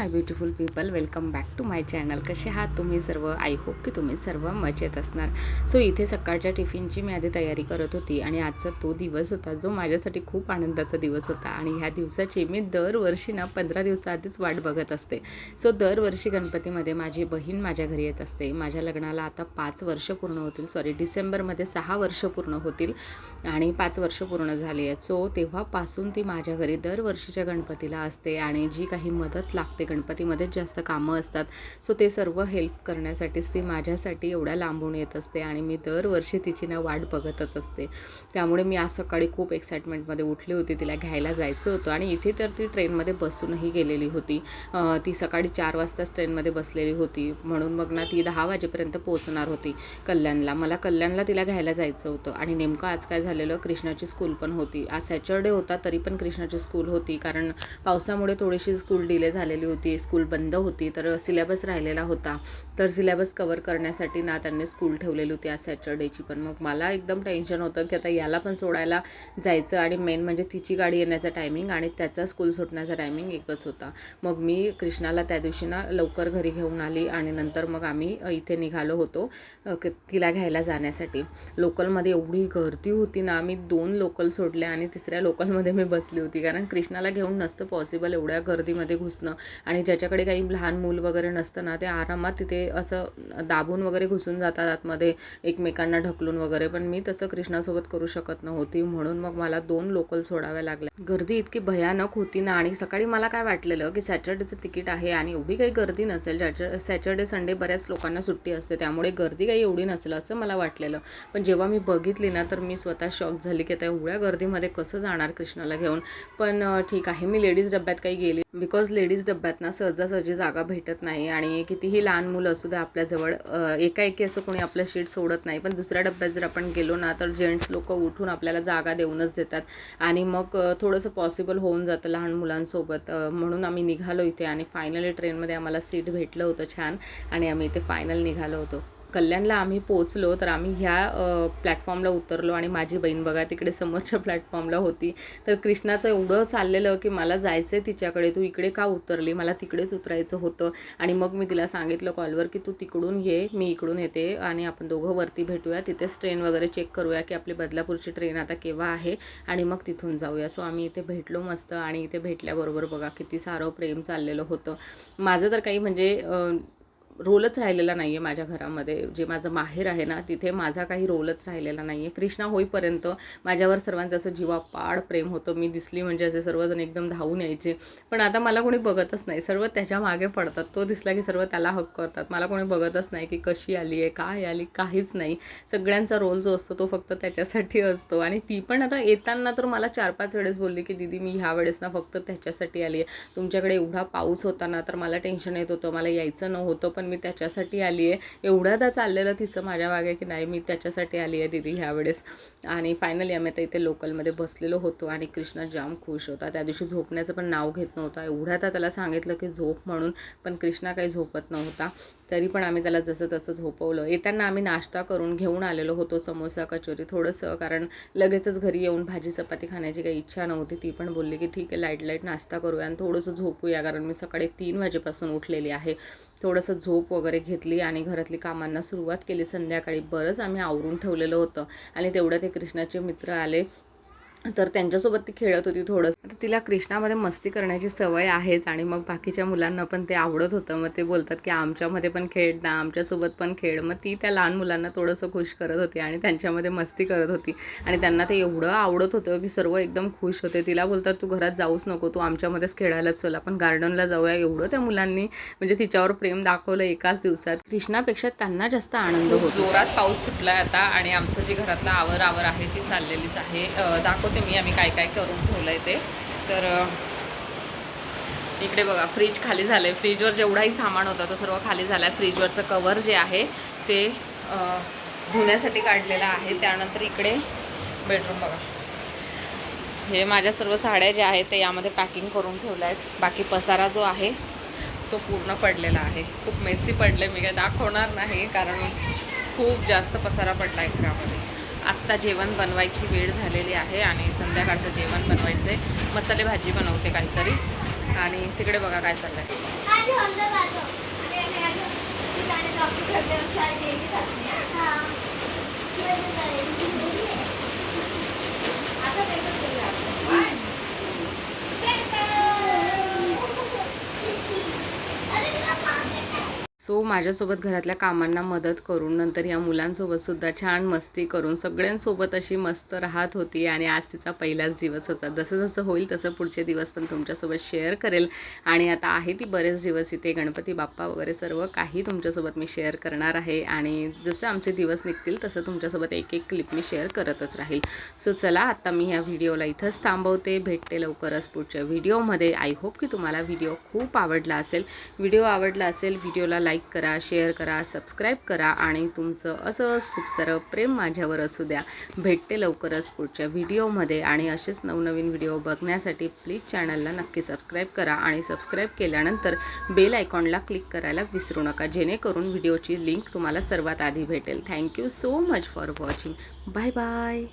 My beautiful people welcome back to my channel. कसे आहात तुम्ही सर्व? आय होप की तुम्ही सर्व मजेत असणार. सो इथे सकाळच्या टिफिनची मी आधी तयारी करत होती आणि आजचा तो दिवस होता जो माझ्यासाठी खूप आनंदाचा दिवस होता. आणि ह्या दिवसाची मी दरवर्षी ना पंधरा दिवसाआधीच वाट बघत असते. सो दरवर्षी गणपतीमध्ये माझी बहीण माझ्या घरी येत असते. माझ्या लग्नाला आता पाच वर्ष पूर्ण होतील. सॉरी डिसेंबरमध्ये सहा वर्ष पूर्ण होतील आणि पाच वर्ष पूर्ण झाली आहेत. सो तेव्हापासून ती माझ्या घरी दरवर्षीच्या गणपतीला असते आणि जी काही मदत लागते गणपतीमध्येच जास्त कामं असतात. सो ते सर्व हेल्प करण्यासाठीच ती माझ्यासाठी एवढ्या लांबून येत असते आणि मी दरवर्षी तिची ना वाट बघतच असते. त्यामुळे मी आज सकाळी खूप एक्साइटमेंटमध्ये उठली होती. तिला घ्यायला जायचं होतं आणि इथे तर ती ट्रेनमध्ये बसूनही गेलेली होती. ती सकाळी चार वाजताच ट्रेनमध्ये बसलेली होती. म्हणून मग ना ती दहा वाजेपर्यंत पोहोचणार होती कल्याणला. मला कल्याणला तिला घ्यायला जायचं होतं आणि नेमकं आज काय झालेलं? कृष्णाची स्कूल पण होती. आज सॅटर्डे होता तरी पण कृष्णाची स्कूल होती. कारण पावसामुळे थोडीशी स्कूल डिले झालेली होती. होती स्कूल बंद होती तर सिलेबस राहिलेला होता. तर सिलेबस कवर करण्यासाठी ना त्यांनी स्कूल ठेवलेली होती आज सॅटर्डेची. पण मग मला एकदम टेन्शन होतं की आता याला पण सोडायला जायचं आणि मेन म्हणजे तिची गाडी येण्याचा टायमिंग आणि त्याचा स्कूल सुटण्याचा टायमिंग एकच होता. मग मी कृष्णाला त्या दिवशी ना लवकर घरी घेऊन आली आणि नंतर मग आम्ही इथे निघालो होतो क- तिला घ्यायला जाण्यासाठी. लोकलमध्ये एवढी गर्दी होती ना आम्ही दोन लोकल सोडल्या आणि तिसऱ्या लोकलमध्ये मी बसली होती. कारण कृष्णाला घेऊन नसतं पॉसिबल एवढ्या गर्दीमध्ये घुसणं. आणि ज्याच्याकडे काही लहान मूल वगैरे नसतं ना ते आरामात तिथे असं दाबून वगैरे घुसून जातात आतमध्ये एकमेकांना ढकलून वगैरे. पण मी तसं कृष्णासोबत करू शकत नव्हती म्हणून मग मला दोन लोकल सोडाव्या लागल्या. गर्दी इतकी भयानक होती ना आणि सकाळी मला काय वाटलेलं की सॅटर्डेचं तिकीट आहे आणि एवढी काही गर्दी नसेल ज्याच्या सॅटर्डे संडे बऱ्याच लोकांना सुट्टी असते त्यामुळे गर्दी काही एवढी नसेल असं मला वाटलेलं. पण जेव्हा मी बघितली ना तर मी स्वतः शॉक झाली की त्या एवढ्या गर्दीमध्ये कसं जाणार कृष्णाला घेऊन. पण ठीक आहे मी लेडीज डब्यात काही गेली. बिकॉज लेडीज डब्यात ना सहजासहजी जागा भेटत नाही आणि कितीही लहान मुलं असू द्या आपल्याजवळ एकाएकी असं कोणी आपलं सीट सोडत नाही. पण दुसऱ्या डब्यात जर आपण गेलो ना तर जेंट्स लोक उठून आपल्याला जागा देऊनच देतात. आणि मग थोडंसं पॉसिबल होऊन जातं लहान मुलांसोबत. म्हणून आम्ही निघालो इथे आणि फायनली ट्रेनमध्ये आम्हाला सीट भेटलं होतं छान. आणि आम्ही इथे फायनल निघालो होतो. कल्याणला आम्ही पोचलो तर आम्ही ह्या प्लॅटफॉर्मला उतरलो आणि माझी बहीण बघा तिकडे समोरच्या प्लॅटफॉर्मला होती. तर कृष्णाचं एवढं चाललेलं की मला जायचं आहे तिच्याकडे तू इकडे का उतरली? मला तिकडेच उतरायचं होतं. आणि मग मी तिला सांगितलं कॉलवर की तू तिकडून ये मी इकडून येते आणि आपण दोघं वरती भेटूया. तिथेच ट्रेन वगैरे चेक करूया की आपली बदलापूरची ट्रेन आता केव्हा आहे आणि मग तिथून जाऊया. सो आम्ही इथे भेटलो मस्त आणि इथे भेटल्याबरोबर बघा किती सारं प्रेम चाललेलं होतं. माझं तर काही म्हणजे रोलच राहिलेला नाही आहे माझ्या घरामध्ये. जे माझं माहेर आहे ना तिथे माझा काही रोलच राहिलेला नाही आहे कृष्णा होईपर्यंत माझ्यावर सर्वांचं असं जीवापाड प्रेम होतं. मी दिसली म्हणजे असे सर्वजण एकदम धावून यायचे. पण आता मला कोणी बघतच नाही. सर्व त्याच्यामागे पडतात. तो दिसला की सर्व त्याला हक्क करतात. मला कोणी बघतच नाही की कशी आली आहे काय आली काहीच नाही. सगळ्यांचा रोल जो असतो तो फक्त त्याच्यासाठी असतो. आणि ती पण आता येताना तर मला चार पाच वेळेस बोलली की दीदी मी ह्या वेळेस ना फक्त त्याच्यासाठी आली आहे. तुमच्याकडे एवढा पाऊस होता ना तर मला टेन्शन येत होतं. मला यायचं नव्हतं पण मी त्याच्यासाठी आली आहे. एवढ्यादा चाललेलं तिचं माझ्या मागे की नाही मी त्याच्यासाठी आली आहे दिदी ह्यावेळेस. आणि फायनली आम्ही आता इथे लोकलमध्ये बसलेलो होतो आणि कृष्णा जाम खुश होता. त्या दिवशी झोपण्याचं पण नाव घेत नव्हता. एवढ्यादा त्याला सांगितलं की झोप म्हणून पण कृष्णा काही झोपत नव्हता. तरी पण आम्ही त्याला जसं तसं झोपवलं. येताना आम्ही नाश्ता करून घेऊन आलेलो होतो समोसा कचोरी थोडंसं कारण लगेचच घरी येऊन भाजी चपाती खाण्याची काही इच्छा नव्हती. ती पण बोलली की ठीक आहे लाइट लाइट नाश्ता करूया आणि थोडंसं झोपूया कारण मी सकाळी तीन वाजेपासून उठलेली आहे. थोडंसं झोप वगैरे घेतली आणि घरातली कामांना सुरुवात केली. संध्याकाळी बरंच आम्ही आवरून ठेवलेलं होतं. आणि तेवढ्यात ते कृष्णाचे मित्र आले. तर त्यांच्यासोबत ती खेळत होती थोडंसं. आता तिला कृष्णामध्ये मस्ती करण्याची सवय आहेच आणि मग बाकीच्या मुलांना पण ते आवडत होतं. मग ते बोलतात की आमच्यामध्ये पण खेळ ना आमच्यासोबत पण खेळ. मग ती त्या लहान मुलांना थोडंसं खुश करत होती आणि त्यांच्यामध्ये मस्ती करत होती. आणि त्यांना ते एवढं आवडत होतं की सर्व एकदम खुश होते. तिला बोलतात तू घरात जाऊच नको तू आमच्यामध्येच खेळायलाच चल. आपण गार्डनला जाऊया. एवढं त्या मुलांनी म्हणजे तिच्यावर प्रेम दाखवलं एकाच दिवसात. कृष्णापेक्षा त्यांना जास्त आनंद होतो. जोरात पाऊस सुटलाय आता आणि आमचं जे घरातलं आवर आवर आहे ती चाललेलीच आहे. दाखव दाखवते मी आम्ही काय काय करून ठेवलं आहे ते. तर इकडे बघा फ्रीज खाली झालं आहे फ्रीजवर जेवढाही सामान होता तो सर्व खाली झाला आहे फ्रीजवरचं कवर जे आहे ते धुण्यासाठी काढलेलं आहे. त्यानंतर इकडे बेडरूम बघा. हे माझ्या सर्व साड्या ज्या आहेत ते यामध्ये पॅकिंग करून ठेवल्या आहेत बाकी पसारा जो आहे तो पूर्ण पडलेला आहे. खूप मेसी पडले मी काय दाखवणार नाही कारण खूप जास्त पसारा पडला आहे घरामध्ये. आत्ता जेवण बनवायची वेळ झालेली आहे आणि संध्याकाळचं जेवण बनवायचं. आहे मसाले भाजी बनवते काहीतरी. आणि तिकडे बघा काय चाललंय. सो माझ्यासोबत घरातल्या कामांना मदत करून नंतर या मुलांसोबतसुद्धा छान मस्ती करून सगळ्यांसोबत अशी मस्त राहत होती आणि आज तिचा पहिलाच दिवस होता. जसं जसं होईल तसं पुढचे दिवस पण तुमच्यासोबत शेअर करेल. आणि आता आहे ती बरेच दिवस इथे. गणपती बाप्पा वगैरे सर्व काही तुमच्यासोबत मी शेअर करणार आहे. आणि जसं आमचे दिवस निघतील तसं तुमच्यासोबत एक एक क्लिप मी शेअर करतच राहील. सो चला आत्ता मी ह्या व्हिडिओला इथंच थांबवते. भेटते लवकरच पुढच्या व्हिडिओमध्ये आय होप की तुम्हाला व्हिडिओ खूप आवडला असेल. व्हिडिओ आवडला असेल व्हिडिओला लाईक करा शेअर करा सबस्क्राईब करा आणि तुमचं असंच खूप सारं प्रेम माझ्यावर असू द्या. भेटते लवकरच पुढच्या व्हिडिओमध्ये आणि असेच नवनवीन व्हिडिओ बघण्यासाठी प्लीज चॅनलला नक्की सबस्क्राईब करा आणि सबस्क्राईब केल्यानंतर बेल आयकॉनला क्लिक करायला विसरू नका जेणेकरून व्हिडिओची लिंक तुम्हाला सर्वात आधी भेटेल. Thank you so much for watching. Bye bye.